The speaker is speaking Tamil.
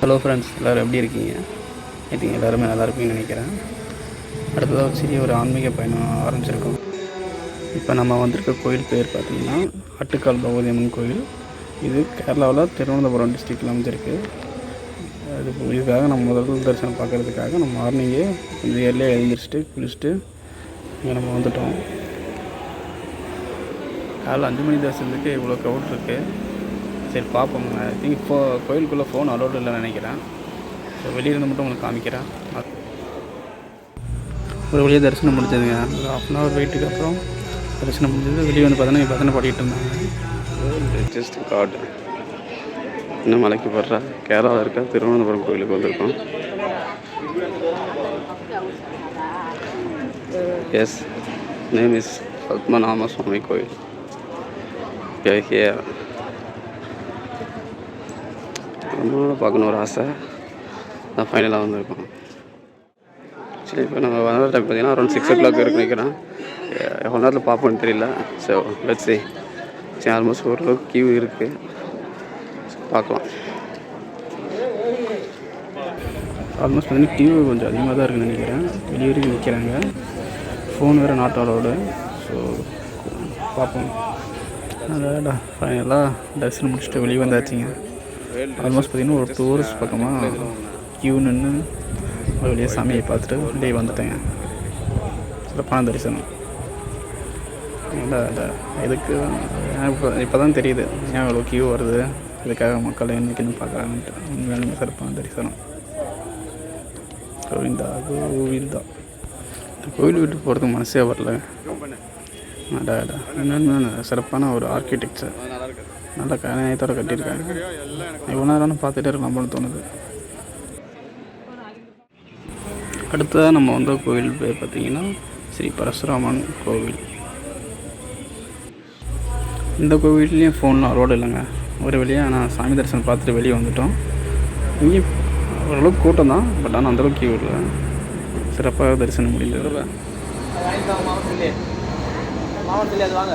ஹலோ ஃப்ரெண்ட்ஸ் எல்லோரும் எப்படி இருக்கீங்க? ஐ திங்க் எல்லாருமே நல்லா இருப்பீங்கன்னு நினைக்கிறேன். அடுத்ததாக ஒரு சிறிய ஒரு ஆன்மீக பயணம் ஆரம்பிச்சிருக்கோம். இப்போ நம்ம வந்திருக்க கோயில் பேர் பார்த்தீங்கன்னா ஆட்டுக்கால் பகவதி அம்மன் கோயில். இது கேரளாவில் திருவனந்தபுரம் டிஸ்ட்ரிக்டில் அமைஞ்சிருக்கு. அது இதுக்காக நம்ம முதல் தரிசனம் பார்க்குறதுக்காக நம்ம மார்னிங்கே கொஞ்சம் ஏர்லியாக எழுந்திரிச்சிட்டு குளிச்சுட்டு இங்கே நம்ம வந்துட்டோம். காலைல அஞ்சு மணி தரிசனத்துக்கு இவ்வளோ க்ரௌட் இருக்குது சரி பார்ப்போம். ஐ திங்க் இப்போ கோயிலுக்குள்ளே ஃபோன் அலோடு இல்லைன்னு நினைக்கிறேன். ஸோ வெளியிருந்து மட்டும் உங்களுக்கு காமிக்கிறேன். ஒரு வழியாக தரிசனம் முடிஞ்சதுங்க. ஒரு ஹாஃப் அன் ஹவர் வெயிட்டுக்கு அப்புறம் தரிசனம் முடிஞ்சது. வெளியே வந்து பார்த்தோன்னா பஜனை பாடிட்டு இருந்தாங்க. ஜஸ்ட் காட் இன்னும் மலைக்கு போடுறா கேரளாவில் இருக்க? திருவனந்தபுரம் கோயிலுக்கு வந்திருக்கோம். Yes name is Padmanabha Swamy கோயில். ஹியர் ரொம்ப பார்க்கணும் ஒரு ஆசை. நான் ஃபைனலாக வந்திருக்கோம். சரி இப்போ நம்ம வந்த டைம் பார்த்தீங்கன்னா அரௌண்ட் சிக்ஸ் ஓ கிளாக் இருக்கு நினைக்கிறேன் எவ்வளோ நேரத்தில் பார்ப்போன்னு தெரியல. ஸோ லெட்ஸ் சி சரி ஆல்மோஸ்ட் ஓரளவுக்கு கியூ இருக்குது பார்க்கலாம். ஆல்மோஸ்ட் பார்த்தீங்கன்னா கியூ கொஞ்சம் அதிகமாக தான் இருக்குன்னு நினைக்கிறேன். வெளியே வரைக்கும் நிற்கிறாங்க ஃபோன் வேறு நாட் அலோடு ஸோ பார்ப்போம். அதாடா ஃபைனலாக தரிசனம் முடிச்சுட்டு வெளியே வந்தாச்சுங்க. ஆல்மோஸ்ட் பார்த்தீங்கன்னா ஒரு டூரிஸ்ட் பக்கமாக கியூ நின்று ஒரு வழியாக சாமியை பார்த்துட்டு வெளியே வந்துட்டேங்க சிறப்பான தரிசனம். இல்லை இல்லை. இதுக்கு இப்போ இப்போ தான் தெரியுது. ஏன் இவ்வளோ கியூ வருது? இதுக்காக மக்கள் என்னைக்குன்னு பார்க்குறாங்கன்ட்டு. உண்மையாலுமே சிறப்பான தரிசனம். கோவிந்தா கோவிந்தா இந்த கோவில் விட்டு போகிறதுக்கு மனசே வரல. அடா அடா என்னென்ன சிறப்பான ஒரு ஆர்கிடெக்சர் நல்ல கணையத்தோட கட்டியிருக்காங்க. இவ்வளோ நேரம் பார்த்துட்டே இருக்கலாம்னு தோணுது. அடுத்ததாக நம்ம வந்த கோவில் பேர் பார்த்தீங்கன்னா ஸ்ரீ பரசுராமன் கோவில். இந்த கோவில்லையும் ஃபோன்லாம் ரோடு இல்லைங்க. ஒரு வழியாக ஆனால் சாமி தரிசனம் பார்த்துட்டு வெளியே வந்துட்டோம். இங்கேயும் ஓரளவுக்கு கூட்டம் தான் பட் ஆனால் அந்தளவுக்கு கியூ இல்லை. சிறப்பாக தரிசனம் முடிந்தது. மாவட்டத்தில் அது வாங்க.